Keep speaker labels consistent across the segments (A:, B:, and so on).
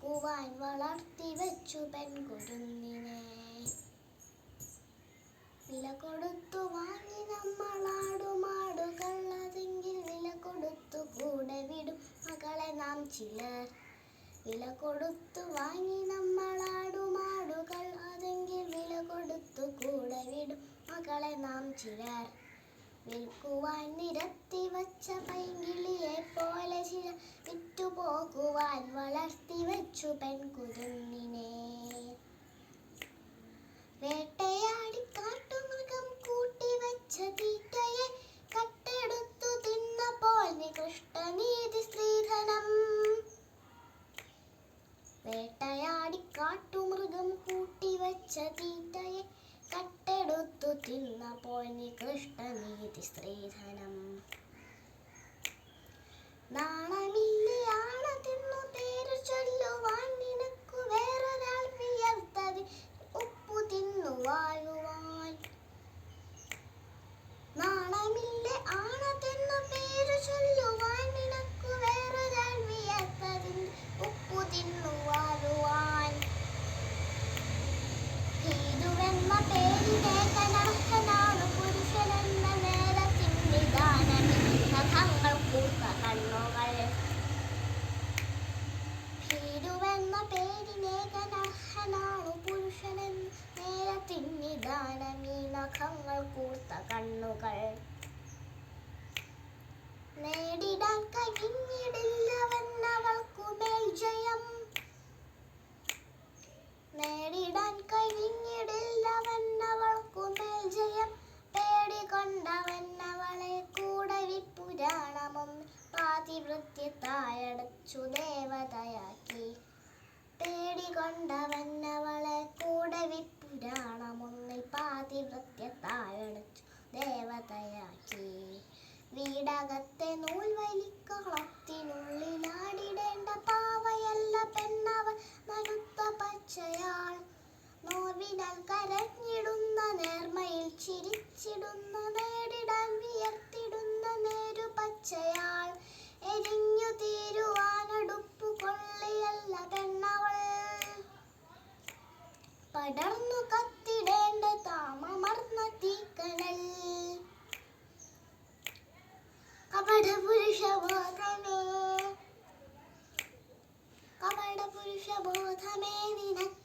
A: പോകുവാൻ വളർത്തി വെച്ചു പെൺകുരുന്നിനെ വില കൊടുത്തു വാങ്ങി നമ്മളാടുമാടുകളതെങ്കിൽ വില കൊടുത്തു കൂടെ വിടും മകളെ നാം ചിലർ. വില കൊടുത്തു വാങ്ങി നമ്മളാടുമാടുകൾ അതെങ്കിൽ വില കൊടുത്തു കൂടെ വിടും മകളെ നാം ചിലർ. വിൽക്കുവാൻ നിരത്തി വച്ച പൈങ്കിളിയെ പോലെ ചില വിറ്റുപോകുവാൻ വളർത്തി വെച്ചു പെൺകുരുന്നിനെ. വേട്ടയാടി കാട്ടുമൃഗം കൂട്ടി വെച്ച തീറ്റയെ കട്ടെടുത്തു തിന്നപ്പോൾ നികൃഷ്ടനീതി സ്ത്രീധനം വേട്ടയാടി കാട്ടുമൃഗം കൂട്ടി വെച്ച തീറ്റയെ കട്ടെടുത്തു തിന്നപ്പോൾ നികൃഷ്ടനീതി സ്ത്രീധനം നാണമില്ലയാണ് ഭീരുവെന്ന പേരിലേഖനർഹനാണ് പുരുഷനെന്ന നേരത്തിന്റെ ദാനമി നഖങ്ങൾ കൂർത്ത കണ്ണുകൾ. നേടിടാൻ കഴിഞ്ഞിടില്ലവെന്നവൾക്കു മേൽ ജയം. നേടിടാൻ കഴിഞ്ഞിടില്ലവെന്നവൾക്കു മേൽ ജയം. പേടികൊണ്ടവന്നവളെ കൂടെ വിപുരാണമൊന്ന് പാതിവൃത്യത്തായടച്ചു ദേവതയാക്കി. പേടികൊണ്ടവന്നവളെ കൂടെ വിപുരാണമൊന്നിൽ പാതിവൃത്യത്തായടച്ചു ദേവതയാക്കി. വീടകത്തെ നൂൽ വലിക്കളത്തിനുള്ളിലാടിടേണ്ട പാവയല്ല പെണ്ണവൻ നടുത്ത പച്ചയാൾ. നോവിനാൽ കരഞ്ഞിടുന്ന നേർമയിൽ ചിരിച്ചിടുന്ന നേടിടാൻ വിയർത്തിടുന്ന നേരു പച്ചയാൾ എരിഞ്ഞു തീരുവാനടുപ്പു കൊള്ളിയല്ല కపట పురుష బోధమే కపట పురుష బోధమే నినక్క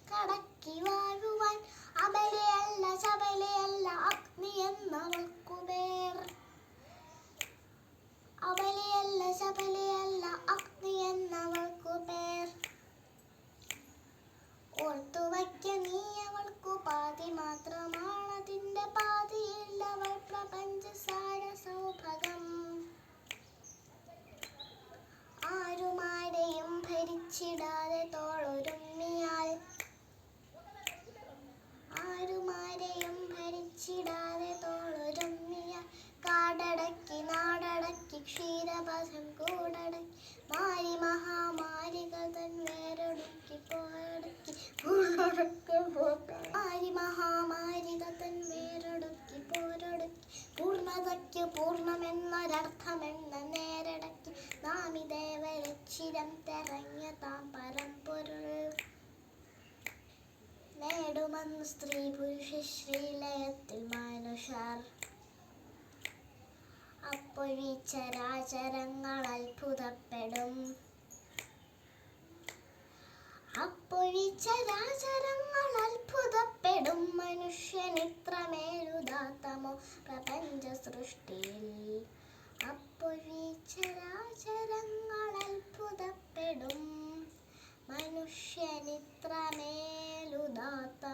A: നാമിദേവരച്ചിരം തെരഞ്ഞ താം പരമ്പൊരുൾ നേടുമെന്ന് സ്ത്രീ പുരുഷ ശ്രീലയത്തിൽ മനുഷ്യർ അപ്പോഴീ ചരാചരങ്ങൾ അത്ഭുതപ്പെടും. അപ്പോഴീ ചരാചരങ്ങൾ അത്ഭുതപ്പെടും. മനുഷ്യൻ ഇത്രമേലുദാത്തമോ അപ്പോഴീ അത്ഭുതപ്പെടും മനുഷ്യനിത്രമേലുദാത്ത